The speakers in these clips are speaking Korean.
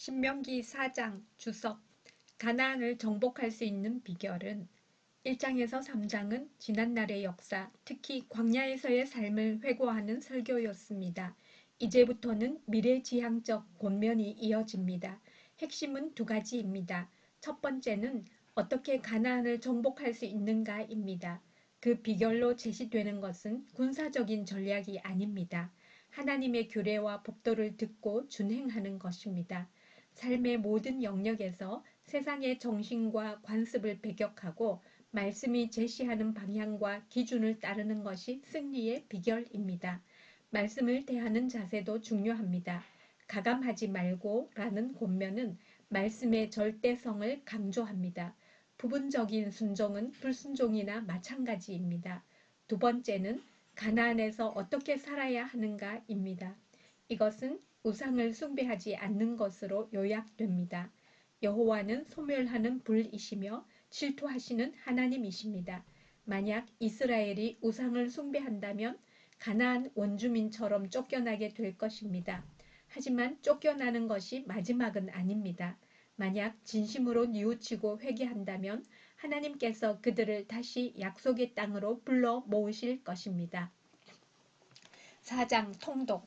신명기 4장 주석 가나안을 정복할 수 있는 비결은 1장에서 3장은 지난날의 역사, 특히 광야에서의 삶을 회고하는 설교였습니다. 이제부터는 미래지향적 권면이 이어집니다. 핵심은 두 가지입니다. 첫 번째는 어떻게 가나안을 정복할 수 있는가입니다. 그 비결로 제시되는 것은 군사적인 전략이 아닙니다. 하나님의 규례와 법도를 듣고 준행하는 것입니다. 삶의 모든 영역에서 세상의 정신과 관습을 배격하고 말씀이 제시하는 방향과 기준을 따르는 것이 승리의 비결입니다. 말씀을 대하는 자세도 중요합니다. 가감하지 말고 라는 권면은 말씀의 절대성을 강조합니다. 부분적인 순종은 불순종이나 마찬가지입니다. 두 번째는 가나안에서 어떻게 살아야 하는가입니다. 이것은 우상을 숭배하지 않는 것으로 요약됩니다. 여호와는 소멸하는 불이시며 질투하시는 하나님이십니다. 만약 이스라엘이 우상을 숭배한다면 가나안 원주민처럼 쫓겨나게 될 것입니다. 하지만 쫓겨나는 것이 마지막은 아닙니다. 만약 진심으로 뉘우치고 회개한다면 하나님께서 그들을 다시 약속의 땅으로 불러 모으실 것입니다. 4장 통독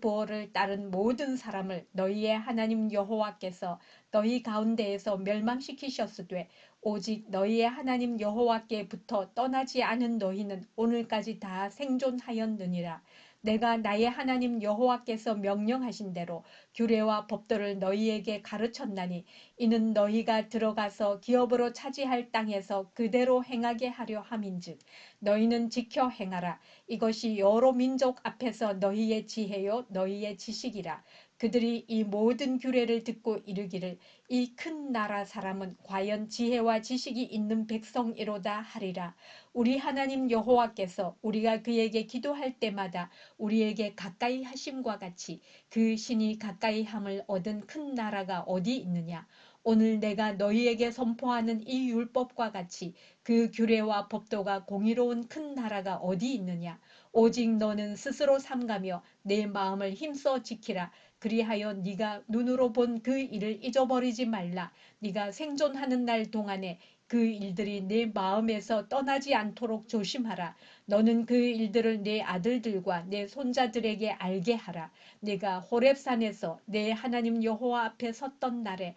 보올을 따른 모든 사람을 너희의 하나님 여호와께서 너희 가운데에서 멸망시키셨으되 오직 너희의 하나님 여호와께부터 떠나지 않은 너희는 오늘까지 다 생존하였느니라. 내가 나의 하나님 여호와께서 명령하신 대로 규례와 법도를 너희에게 가르쳤나니 이는 너희가 들어가서 기업으로 차지할 땅에서 그대로 행하게 하려 함인즉 너희는 지켜 행하라. 이것이 여러 민족 앞에서 너희의 지혜요 너희의 지식이라 그들이 이 모든 규례를 듣고 이르기를 이 큰 나라 사람은 과연 지혜와 지식이 있는 백성이로다 하리라. 우리 하나님 여호와께서 우리가 그에게 기도할 때마다 우리에게 가까이 하심과 같이 그 신이 가까이 함을 얻은 큰 나라가 어디 있느냐. 오늘 내가 너희에게 선포하는 이 율법과 같이 그 규례와 법도가 공의로운 큰 나라가 어디 있느냐. 오직 너는 스스로 삼가며 내 마음을 힘써 지키라. 그리하여 네가 눈으로 본 그 일을 잊어버리지 말라. 네가 생존하는 날 동안에 그 일들이 내 마음에서 떠나지 않도록 조심하라. 너는 그 일들을 내 아들들과 내 손자들에게 알게 하라. 내가 호렙산에서 내 하나님 여호와 앞에 섰던 날에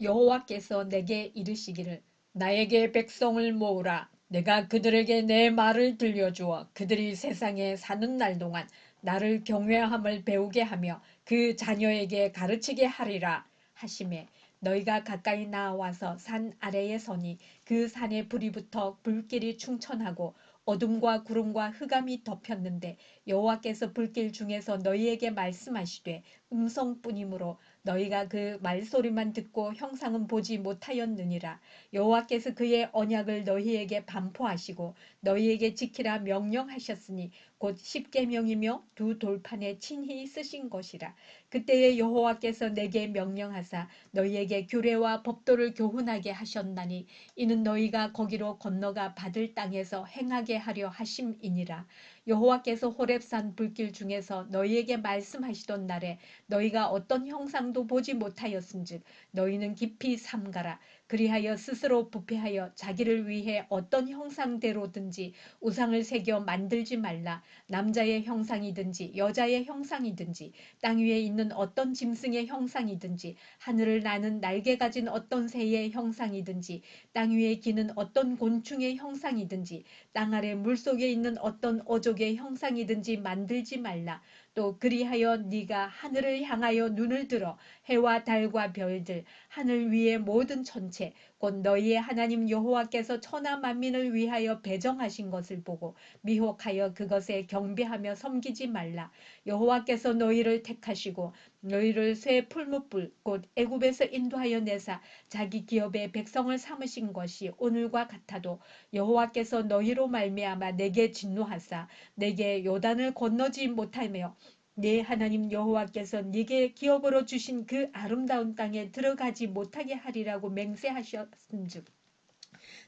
여호와께서 내게 이르시기를 나에게 백성을 모으라. 내가 그들에게 내 말을 들려주어 그들이 세상에 사는 날 동안 나를 경외함을 배우게 하며 그 자녀에게 가르치게 하리라 하심에 너희가 가까이 나와서 산 아래에 서니 그 산에 불이 붙어 불길이 충천하고 어둠과 구름과 흑암이 덮였는데 여호와께서 불길 중에서 너희에게 말씀하시되 음성뿐이므로 너희가 그 말소리만 듣고 형상은 보지 못하였느니라. 여호와께서 그의 언약을 너희에게 반포하시고 너희에게 지키라 명령하셨으니 곧 십계명이며 두 돌판에 친히 쓰신 것이라 그때에 여호와께서 내게 명령하사 너희에게 규례와 법도를 교훈하게 하셨나니 이는 너희가 거기로 건너가 받을 땅에서 행하게 하려 하심이니라. 여호와께서 호렙산 불길 중에서 너희에게 말씀하시던 날에 너희가 어떤 형상도 보지 못하였은즉 너희는 깊이 삼가라 그리하여 스스로 부패하여 자기를 위해 어떤 형상대로든지 우상을 새겨 만들지 말라. 남자의 형상이든지 여자의 형상이든지 땅 위에 있는 어떤 짐승의 형상이든지 하늘을 나는 날개 가진 어떤 새의 형상이든지 땅 위에 기는 어떤 곤충의 형상이든지 땅 아래 물속에 있는 어떤 어족의 형상이든지 만들지 말라 또 그리하여 네가 하늘을 향하여 눈을 들어 해와 달과 별들 하늘 위의 모든 천체 곧 너희의 하나님 여호와께서 천하 만민을 위하여 배정하신 것을 보고 미혹하여 그것에 경배하며 섬기지 말라. 여호와께서 너희를 택하시고 너희를 새 풀무불 곧 애굽에서 인도하여 내사 자기 기업의 백성을 삼으신 것이 오늘과 같아도 여호와께서 너희로 말미암아 내게 진노하사 내게 요단을 건너지 못하며 네 하나님 여호와께서 네게 기업으로 주신 그 아름다운 땅에 들어가지 못하게 하리라고 맹세하셨음즉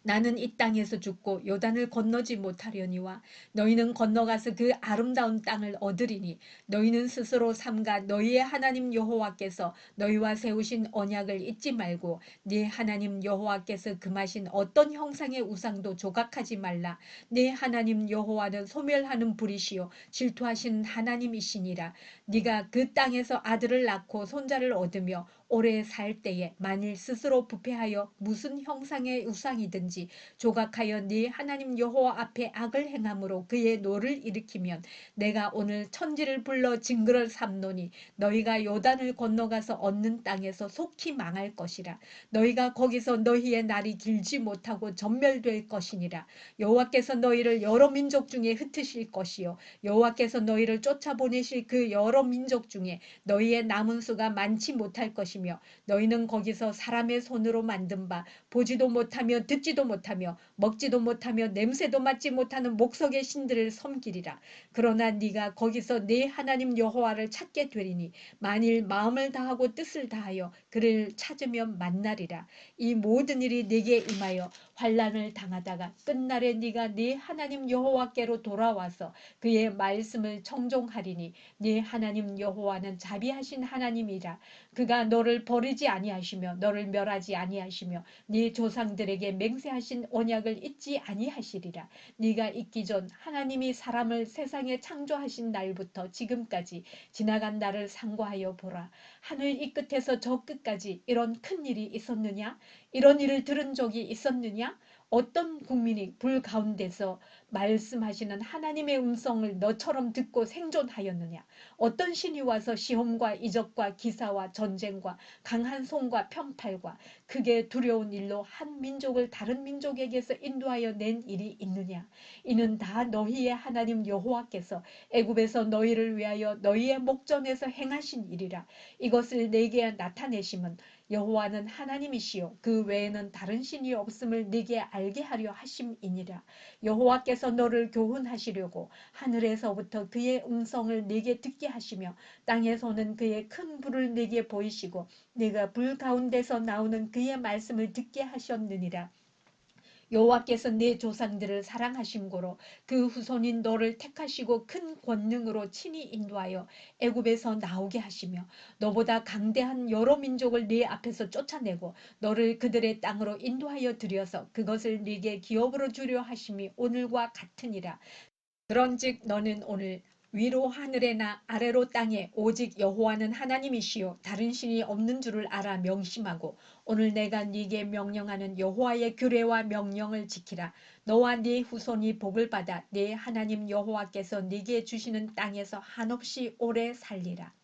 나는 이 땅에서 죽고 요단을 건너지 못하려니와 너희는 건너가서 그 아름다운 땅을 얻으리니 너희는 스스로 삼가 너희의 하나님 여호와께서 너희와 세우신 언약을 잊지 말고 네 하나님 여호와께서 금하신 어떤 형상의 우상도 조각하지 말라. 네 하나님 여호와는 소멸하는 불이시요 질투하시는 하나님이시니라. 네가 그 땅에서 아들을 낳고 손자를 얻으며 오래 살 때에 만일 스스로 부패하여 무슨 형상의 우상이든지 조각하여 네 하나님 여호와 앞에 악을 행함으로 그의 노를 일으키면 내가 오늘 천지를 불러 징그를 삼노니 너희가 요단을 건너가서 얻는 땅에서 속히 망할 것이라. 너희가 거기서 너희의 날이 길지 못하고 전멸될 것이니라. 여호와께서 너희를 여러 민족 중에 흩으실 것이요. 여호와께서 너희를 쫓아보내실 그 여러 민족 중에 너희의 남은 수가 많지 못할 것이며 것이며 너희는 거기서 사람의 손으로 만든 바 보지도 못하며 듣지도 못하며 먹지도 못하며 냄새도 맡지 못하는 목석의 신들을 섬기리라. 그러나 네가 거기서 네 하나님 여호와를 찾게 되리니 만일 마음을 다하고 뜻을 다하여 그를 찾으면 만나리라. 이 모든 일이 네게 임하여 환란을 당하다가 끝날에 네가 네 하나님 여호와께로 돌아와서 그의 말씀을 청종하리니 네 하나님 여호와는 자비하신 하나님이라 그가 너를 버리지 아니하시며 너를 멸하지 아니하시며 네 조상들에게 맹세하신 언약을 잊지 아니하시리라. 네가 있기 전 하나님이 사람을 세상에 창조하신 날부터 지금까지 지나간 날을 상고하여 보라. 하늘 이 끝에서 저 끝까지 이런 큰 일이 있었느냐? 이런 일을 들은 적이 있었느냐 어떤 국민이 불 가운데서 말씀하시는 하나님의 음성을 너처럼 듣고 생존하였느냐? 어떤 신이 와서 시험과 이적과 기사와 전쟁과 강한 손과 편팔과 크게 두려운 일로 한 민족을 다른 민족에게서 인도하여 낸 일이 있느냐? 이는 다 너희의 하나님 여호와께서 애굽에서 너희를 위하여 너희의 목전에서 행하신 일이라. 이것을 내게 나타내심은 여호와는 하나님이시요. 그 외에는 다른 신이 없음을 네게 알게 하려 하심이니라. 여호와께서 너를 교훈하시려고 하늘에서부터 그의 음성을 네게 듣게 하시며 땅에서는 그의 큰 불을 네게 보이시고 네가 불 가운데서 나오는 그의 말씀을 듣게 하셨느니라 여호와께서 내 조상들을 사랑하심고로 그 후손인 너를 택하시고 큰 권능으로 친히 인도하여 애굽에서 나오게 하시며 너보다 강대한 여러 민족을 네 앞에서 쫓아내고 너를 그들의 땅으로 인도하여 들여서 그것을 네게 기업으로 주려 하심이 오늘과 같으니라. 그런즉 너는 오늘 위로 하늘에나 아래로 땅에 오직 여호와는 하나님이시요 다른 신이 없는 줄을 알아 명심하고 오늘 내가 네게 명령하는 여호와의 규례와 명령을 지키라. 너와 네 후손이 복을 받아 네 하나님 여호와께서 네게 주시는 땅에서 한없이 오래 살리라.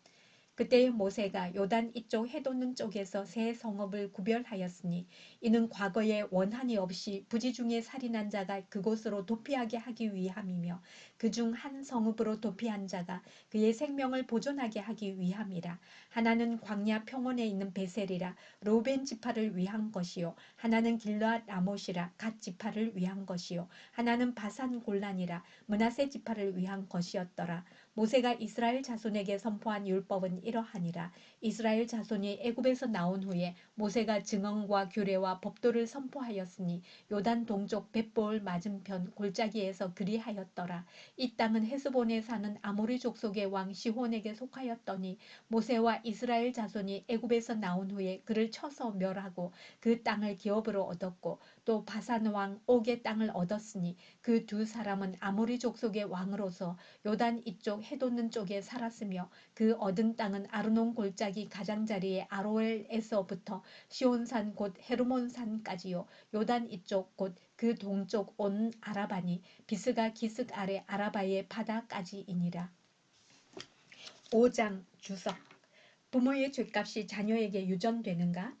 그때 모세가 요단 이쪽 해돋는 쪽에서 세 성읍을 구별하였으니 이는 과거에 원한이 없이 부지 중에 살인한 자가 그곳으로 도피하게 하기 위함이며 그중 한 성읍으로 도피한 자가 그의 생명을 보존하게 하기 위함이라. 하나는 광야 평원에 있는 베셀이라 로벤 지파를 위한 것이요. 하나는 길르앗 라못이라 갓 지파를 위한 것이요. 하나는 바산 골란이라 문하세 지파를 위한 것이었더라. 모세가 이스라엘 자손에게 선포한 율법은 이러하니라. 이스라엘 자손이 애굽에서 나온 후에 모세가 증언과 규례와 법도를 선포하였으니 요단 동쪽 벳볼 맞은편 골짜기에서 그리하였더라 이 땅은 헤스본에 사는 아모리 족속의 왕 시혼에게 속하였더니 모세와 이스라엘 자손이 애굽에서 나온 후에 그를 쳐서 멸하고 그 땅을 기업으로 얻었고 또 바산 왕 옥의 땅을 얻었으니 그 두 사람은 아모리 족속의 왕으로서 요단 이쪽 해돋는 쪽에 살았으며 그 얻은 땅은 아르논 골짜기 가장자리의 아로엘에서부터 시온산 곧 헤르몬산까지요. 요단 이쪽 곧 그 동쪽 온 아라바니 비스가 기슭 아래 아라바의 바다까지이니라. 5장 주석 부모의 죄값이 자녀에게 유전되는가?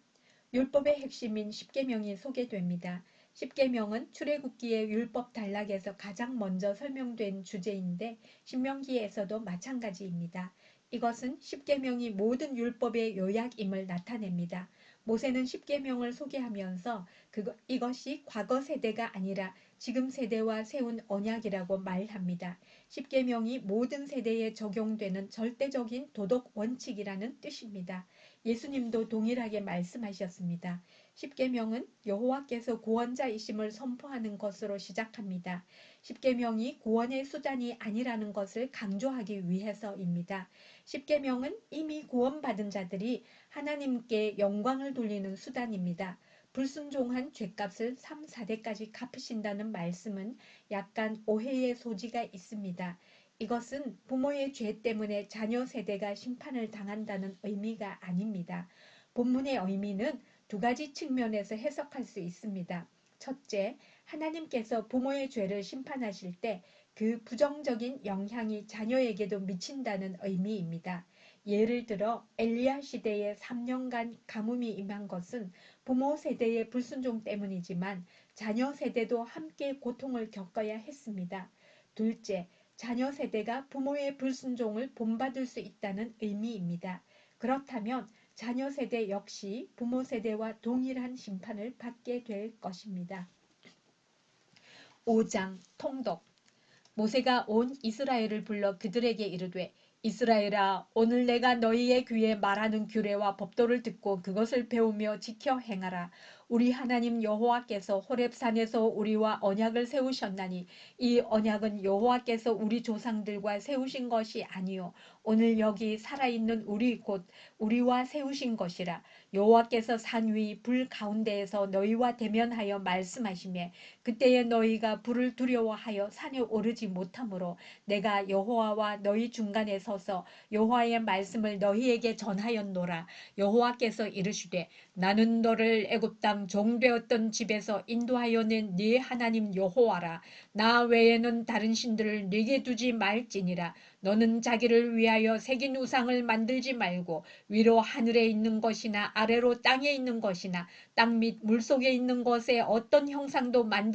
율법의 핵심인 십계명이 소개됩니다. 십계명은 출애굽기의 율법 단락에서 가장 먼저 설명된 주제인데 신명기에서도 마찬가지입니다. 이것은 십계명이 모든 율법의 요약임을 나타냅니다. 모세는 십계명을 소개하면서 그거, 이것이 과거 세대가 아니라 지금 세대와 세운 언약이라고 말합니다. 십계명이 모든 세대에 적용되는 절대적인 도덕 원칙이라는 뜻입니다. 예수님도 동일하게 말씀하셨습니다. 십계명은 여호와께서 구원자이심을 선포하는 것으로 시작합니다. 십계명이 구원의 수단이 아니라는 것을 강조하기 위해서입니다. 십계명은 이미 구원받은 자들이 하나님께 영광을 돌리는 수단입니다. 불순종한 죄값을 3, 4대까지 갚으신다는 말씀은 약간 오해의 소지가 있습니다. 이것은 부모의 죄 때문에 자녀 세대가 심판을 당한다는 의미가 아닙니다. 본문의 의미는 두 가지 측면에서 해석할 수 있습니다. 첫째, 하나님께서 부모의 죄를 심판하실 때 그 부정적인 영향이 자녀에게도 미친다는 의미입니다. 예를 들어 엘리야 시대에 3년간 가뭄이 임한 것은 부모 세대의 불순종 때문이지만 자녀 세대도 함께 고통을 겪어야 했습니다. 둘째, 자녀 세대가 부모의 불순종을 본받을 수 있다는 의미입니다. 그렇다면 자녀 세대 역시 부모 세대와 동일한 심판을 받게 될 것입니다. 5장 통독 모세가 온 이스라엘을 불러 그들에게 이르되 이스라엘아 오늘 내가 너희의 귀에 말하는 규례와 법도를 듣고 그것을 배우며 지켜 행하라. 우리 하나님 여호와께서 호렙산에서 우리와 언약을 세우셨나니 이 언약은 여호와께서 우리 조상들과 세우신 것이 아니요 오늘 여기 살아있는 우리 곧 우리와 세우신 것이라 여호와께서 산 위 불 가운데에서 너희와 대면하여 말씀하시매 그때에 너희가 불을 두려워하여 산에 오르지 못하므로 내가 여호와와 너희 중간에 서서 여호와의 말씀을 너희에게 전하였노라. 여호와께서 이르시되 나는 너를 애굽 땅 종되었던 집에서 인도하여 낸 네 하나님 여호와라. 나 외에는 다른 신들을 네게 두지 말지니라. 너는 자기를 위하여 새긴 우상을 만들지 말고 위로 하늘에 있는 것이나 아래로 땅에 있는 것이나 땅 및 물속에 있는 것에 어떤 형상도 만들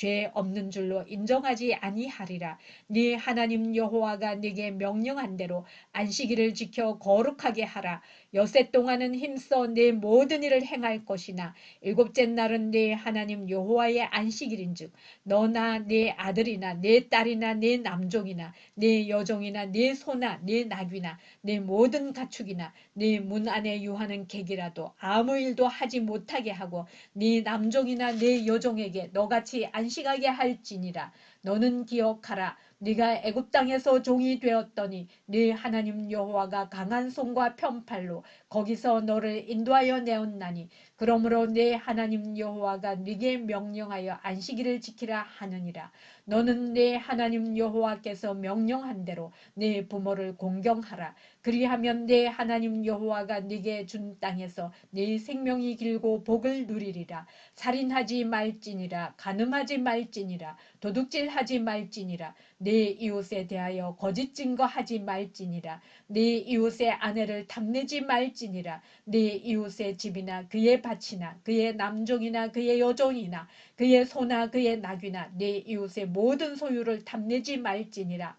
죄 없는 줄로 인정하지 아니하리라. 네 하나님 여호와가 네게 명령한 대로 안식일을 지켜 거룩하게 하라. 여세 동안은 힘써 내 모든 일을 행할 것이나 일곱째 날은 네 하나님 여호와의 안식일인즉 너나 네 아들이나 네 딸이나 네 남종이나 네 여종이나 네 소나 네 낙이나 네 모든 가축이나 네 문 안에 유하는 객이라도 아무 일도 하지 못하게 하고 네 남종이나 네 여종에게 너같이 안식 하게 할지니라. 너는 기억하라. 네가 애굽 땅에서 종이 되었더니 네 하나님 여호와가 강한 손과 편팔로 거기서 너를 인도하여 내었나니 그러므로 네 하나님 여호와가 네게 명령하여 안식일을 지키라 하느니라 너는 네 하나님 여호와께서 명령한 대로 네 부모를 공경하라 그리하면 내 하나님 여호와가 네게 준 땅에서 네 생명이 길고 복을 누리리라. 살인하지 말지니라. 간음하지 말지니라. 도둑질하지 말지니라. 네 이웃에 대하여 거짓 증거하지 말지니라. 네 이웃의 아내를 탐내지 말지니라. 네 이웃의 집이나 그의 밭이나 그의 남종이나 그의 여종이나 그의 소나 그의 낙이나 네 이웃의 모든 소유를 탐내지 말지니라.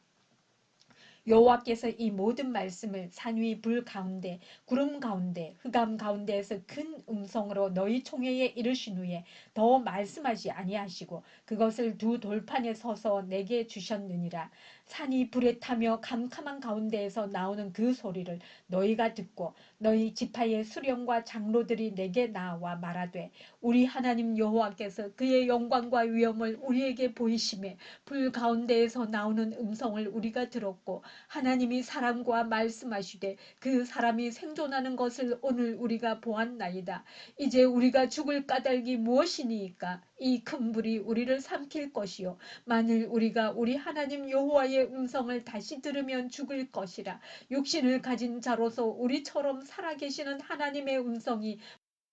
여호와께서 이 모든 말씀을 산위 불 가운데 구름 가운데 흑암 가운데에서 큰 음성으로 너희 총회에 이르신 후에 더 말씀하지 아니하시고 그것을 두 돌판에 서서 내게 주셨느니라 산이 불에 타며 캄캄한 가운데에서 나오는 그 소리를 너희가 듣고 너희 지파의 수령과 장로들이 내게 나와 말하되 우리 하나님 여호와께서 그의 영광과 위엄을 우리에게 보이심에 불 가운데에서 나오는 음성을 우리가 들었고 하나님이 사람과 말씀하시되 그 사람이 생존하는 것을 오늘 우리가 보았나이다. 이제 우리가 죽을 까닭이 무엇이니까 이 큰 불이 우리를 삼킬 것이요. 만일 우리가 우리 하나님 여호와의 음성을 다시 들으면 죽을 것이라. 육신을 가진 자로서 우리처럼 살아계시는 하나님의 음성이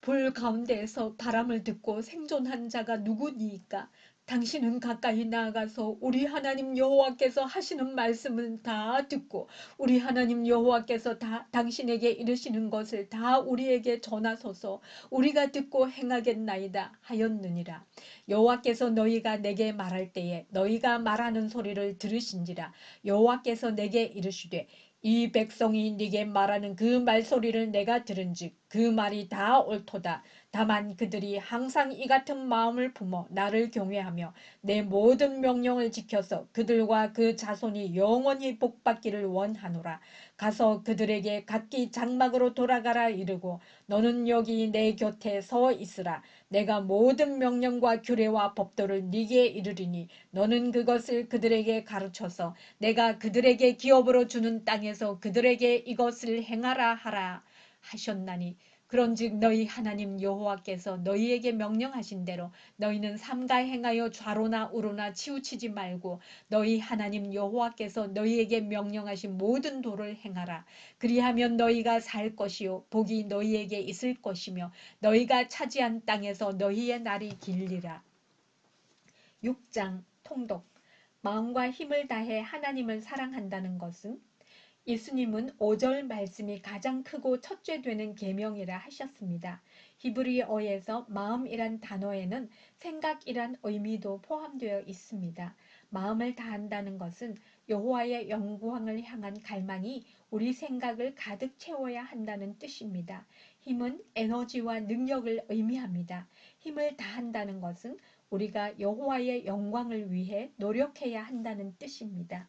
불 가운데에서 바람을 듣고 생존한 자가 누구니까 당신은 가까이 나아가서 우리 하나님 여호와께서 하시는 말씀은 다 듣고 우리 하나님 여호와께서 다 당신에게 이르시는 것을 다 우리에게 전하소서. 우리가 듣고 행하겠나이다 하였느니라. 여호와께서 너희가 내게 말할 때에 너희가 말하는 소리를 들으신지라. 여호와께서 내게 이르시되 이 백성이 네게 말하는 그 말소리를 내가 들은즉 그 말이 다 옳도다. 다만 그들이 항상 이 같은 마음을 품어 나를 경외하며 내 모든 명령을 지켜서 그들과 그 자손이 영원히 복받기를 원하노라. 가서 그들에게 각기 장막으로 돌아가라 이르고 너는 여기 내 곁에 서 있으라. 내가 모든 명령과 규례와 법도를 네게 이르리니 너는 그것을 그들에게 가르쳐서 내가 그들에게 기업으로 주는 땅에서 그들에게 이것을 행하라 하라 하셨나니 그런즉 너희 하나님 여호와께서 너희에게 명령하신 대로 너희는 삼가 행하여 좌로나 우로나 치우치지 말고 너희 하나님 여호와께서 너희에게 명령하신 모든 도를 행하라. 그리하면 너희가 살 것이요 복이 너희에게 있을 것이며 너희가 차지한 땅에서 너희의 날이 길리라. 6장 통독 마음과 힘을 다해 하나님을 사랑한다는 것은 예수님은 5절 말씀이 가장 크고 첫째 되는 계명이라 하셨습니다. 히브리어에서 마음이란 단어에는 생각이란 의미도 포함되어 있습니다. 마음을 다한다는 것은 여호와의 영광을 향한 갈망이 우리 생각을 가득 채워야 한다는 뜻입니다. 힘은 에너지와 능력을 의미합니다. 힘을 다한다는 것은 우리가 여호와의 영광을 위해 노력해야 한다는 뜻입니다.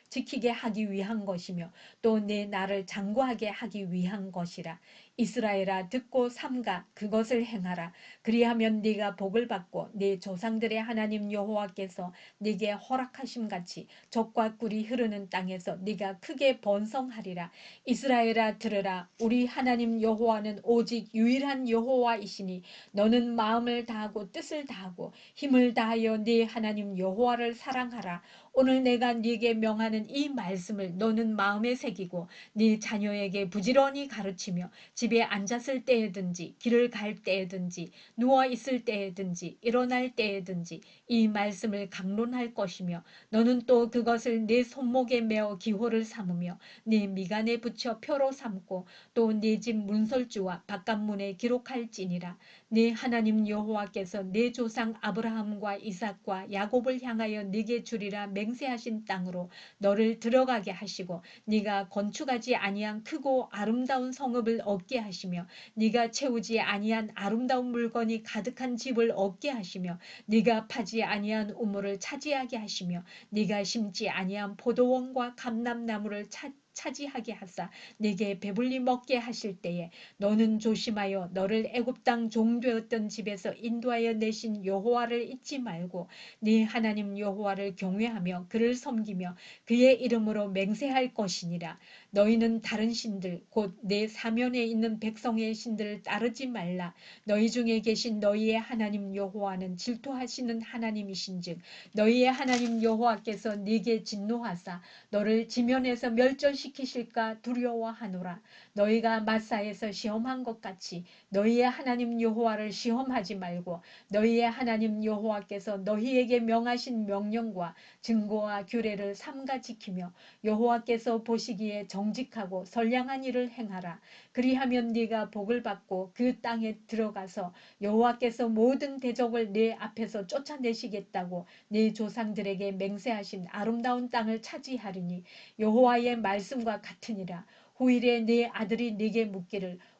지키게 하기 위한 것이며 또 내 나를 장구하게 하기 위한 것이라. 이스라엘아 듣고 삼가 그것을 행하라. 그리하면 네가 복을 받고 네 조상들의 하나님 여호와께서 네게 허락하심 같이 적과 꿀이 흐르는 땅에서 네가 크게 번성하리라. 이스라엘아 들으라. 우리 하나님 여호와는 오직 유일한 여호와이시니 너는 마음을 다하고 뜻을 다하고 힘을 다하여 네 하나님 여호와를 사랑하라. 오늘 내가 네게 명하는 이 말씀을 너는 마음에 새기고 네 자녀에게 부지런히 가르치며 집에 앉았을 때에든지 길을 갈 때에든지 누워 있을 때에든지 일어날 때에든지 이 말씀을 강론할 것이며 너는 또 그것을 네 손목에 메어 기호를 삼으며 네 미간에 붙여 표로 삼고 또 네 집 문설주와 바깥문에 기록할지니라. 네 하나님 여호와께서 네 조상 아브라함과 이삭과 야곱을 향하여 네게 주리라 맹세하신 땅으로 너를 들어가게 하시고 네가 건축하지 아니한 크고 아름다운 성읍을 얻게 하시며 네가 채우지 아니한 아름다운 물건이 가득한 집을 얻게 하시며 네가 파지 아니한 우물을 차지하게 하시며 네가 심지 아니한 포도원과 감람나무를 찾 차지하게 하사 네게 배불리 먹게 하실 때에 너는 조심하여 너를 애굽 땅 종되었던 집에서 인도하여 내신 여호와를 잊지 말고 네 하나님 여호와를 경외하며 그를 섬기며 그의 이름으로 맹세할 것이니라 너희는 다른 신들 곧 내 사면에 있는 백성의 신들을 따르지 말라 너희 중에 계신 너희의 하나님 여호와는 질투하시는 하나님이신즉 너희의 하나님 여호와께서 네게 진노하사 너를 지면에서 멸절시 시키실까 두려워하노라. 너희가 마사에서 시험한 것 같이 너희의 하나님 여호와를 시험하지 말고 너희의 하나님 여호와께서 너희에게 명하신 명령과 증거와 규례를 삼가 지키며 여호와께서 보시기에 정 직하고 선량한 일을 행하라. 그리하면 네가 복을 받고 그 땅에 들어가서 여호와께서 모든 대적을 네 앞에서 쫓아내시겠다고 네 조상들에게 맹세하신 아름다운 땅을 차지하리니 여호와의 말씀과 같으니라. 후일에 네 아들이 네게 묻기를